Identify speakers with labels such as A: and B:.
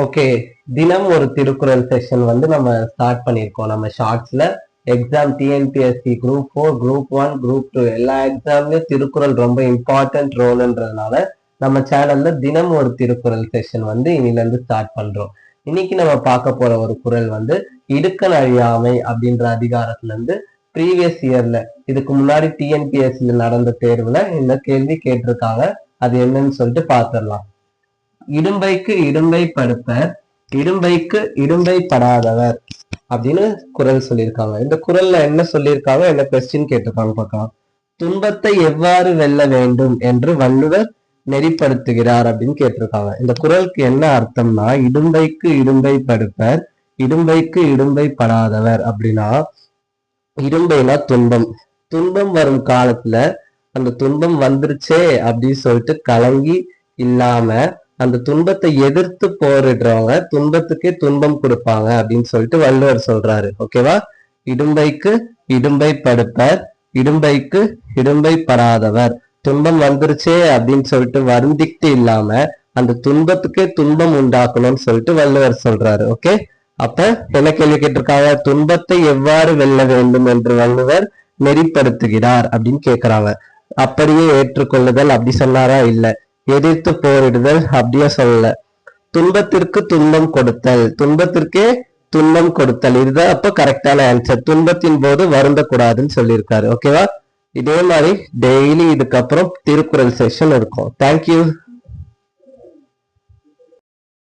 A: Okay தினம் ஒரு Thirukkural session வந்து நம்ம ஸ்டார்ட் பண்ணியிருக்கோம். நம்ம ஷார்ட்ஸ்ல exam TNPSC group four group one group two எல்லா எக்ஸாம்லயும் திருக்குறள் ரொம்ப இம்பார்ட்டன்ட் ரோல்ன்றதுனால நம்ம சேனல்ல தினம் ஒரு திருக்குறள் செஷன் வந்து இன்னிலேருந்து ஸ்டார்ட் பண்றோம். இன்னைக்கு நம்ம பார்க்க போற ஒரு குறள் வந்து இடுக்கன் அழியாமை அப்படின்ற அதிகாரத்துல இருந்து ப்ரீவியஸ் இயர்ல இதுக்கு முன்னாடி டிஎன்பிஎஸ்சியில் நடந்த தேர்வுல இந்த கேள்வி கேட்டிருக்காங்க. அது என்னன்னு சொல்லிட்டு பார்த்துடலாம். இடும்பைக்கு இடும்பை படுப்பர் இடும்பைக்கு இடும்பை படாதவர் அப்படின்னு குறள் சொல்லியிருக்காங்க. இந்த குறள்ல என்ன சொல்லியிருக்காங்க? என்ன கொஸ்டின் கேட்டிருக்காங்க பார்க்கலாம். துன்பத்தை எவ்வாறு வெல்ல வேண்டும் என்று வள்ளுவர் நெறிப்படுத்துகிறார் அப்படின்னு கேட்டிருக்காங்க. இந்த குரலுக்கு என்ன அர்த்தம்னா இடும்பைக்கு இடும்பை படுப்பர் இடும்பைக்கு இடும்பை படாதவர் அப்படின்னா இடும்பைனா துன்பம். துன்பம் வரும் காலத்துல அந்த துன்பம் வந்துருச்சே அப்படின்னு சொல்லிட்டு கலங்கி இல்லாம அந்த துன்பத்தை எதிர்த்து போரிடுறவங்க துன்பத்துக்கே துன்பம் கொடுப்பாங்க அப்படின்னு சொல்லிட்டு வள்ளுவர் சொல்றாரு. ஓகேவா? இடும்பைக்கு இடும்பை படுப்பர் இடும்பைக்கு இடும்பை படாதவர். துன்பம் வந்துருச்சே அப்படின்னு சொல்லிட்டு வருந்திக்கிட்டு இல்லாம அந்த துன்பத்துக்கே துன்பம் உண்டாக்கணும்னு சொல்லிட்டு வள்ளுவர் சொல்றாரு. ஓகே? அப்ப என்ன கேள்வி கேட்டிருக்காங்க? துன்பத்தை எவ்வாறு வெல்ல வேண்டும் என்று வள்ளுவர் நெறிப்படுத்துகிறார் அப்படின்னு கேக்குறாங்க. அப்படியே ஏற்றுக்கொள்ளுதல் அப்படி சொன்னாரா? இல்ல. எதிர்த்து போரிடுதல் அப்படியே சொல்லல. துன்பத்திற்கு துன்பம் கொடுத்தல். துன்பத்திற்கே துன்பம் கொடுத்தல். இதுதான் அப்போ கரெக்டான ஆன்சர் துன்பத்தின் போது வருந்தக்கூடாதுன்னு சொல்லியிருக்காரு. ஓகேவா இதே மாதிரி டெய்லி இதுக்கப்புறம் திருக்குறள் செஷன் இருக்கும். தேங்க்யூ